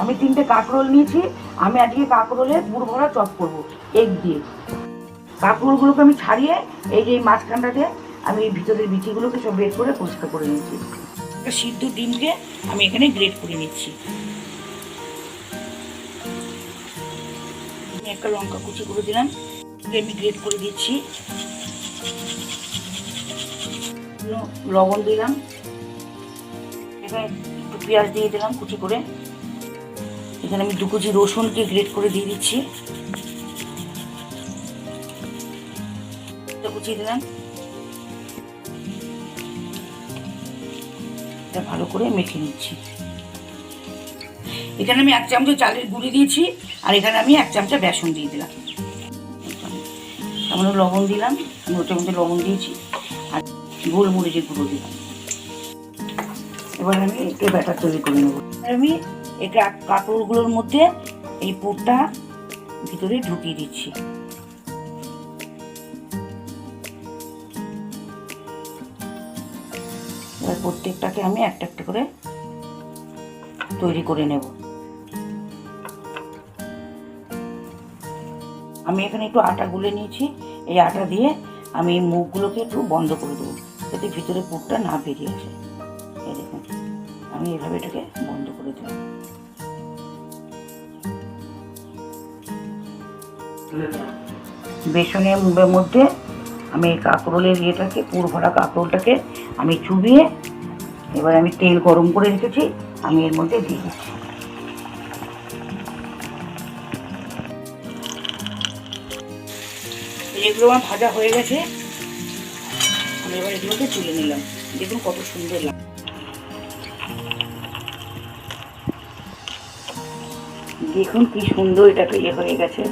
আমি তিনটে কাঁকরোল নিয়েছি, আমি আজকে কাঁকরোলের পুর ভরা চপ করব এগ দিয়ে। কাঁকরোলগুলোকে আমি ছাড়িয়ে এই যে মাঝখানটাতে আমি ভিতরের বিচিগুলোকে সব বের করে পরিষ্কার করে নিয়েছি। একটা সিদ্ধ ডিমকে আমি এখানে গ্রেট করে নিচ্ছি। আমি একটা লঙ্কা কুচি করে দিলাম আমি গ্রেট করে দিচ্ছি। লবণ দিলাম। এখানে একটু পেঁয়াজ দিয়ে দিলাম কুচি করে। এখানে আমি দু কুচি রসুনকে গ্রেট করে দিয়ে দিচ্ছি। দিলাম। এটা ভালো করে মেখে নিচ্ছি। এখানে আমি এক চামচ চালের গুঁড়ি দিয়েছি, আর এখানে আমি এক চামচা বেসন দিয়ে দিলাম। সামান্য লবণ দিলাম ওটার মধ্যে লবণ দিয়েছি, আর গোলমরিচের গুঁড়ো দিলাম। এবার আমি একটু ব্যাটার তৈরি করে নেব। আমি এই কাপড়গুলোর মধ্যে এই পুরটা ভিতরে ঢুকিয়ে দিচ্ছি। এবার প্রত্যেকটাকে আমি একটা একটা করে তৈরি করে নেব। আমি এখানে একটু আটা গুলে নিয়েছি। এই আটা দিয়ে আমি এই মুখগুলোকে একটু বন্ধ করে দেবো যাতে ভিতরে পুরটা না বেরিয়ে আসে। এই দেখুন, আমি এভাবে এটাকে বন্ধ করে দিলাম বেসনের মধ্যে আমি এই কাঁকরোলের ইয়েটাকে, পুর ভরা কাঁকরোলটাকে আমি চুবিয়ে, এবার আমি তেল গরম করে রেখেছি, আমি এর মধ্যে দিয়ে দিচ্ছি। এগুলো আমার ভাজা হয়ে গেছে। আমি এবার এগুলোকে তুলে নিলাম। দেখুন কত সুন্দর লাগে দেখুন কি সুন্দর এটাকে ইয়ে হয়ে গেছে।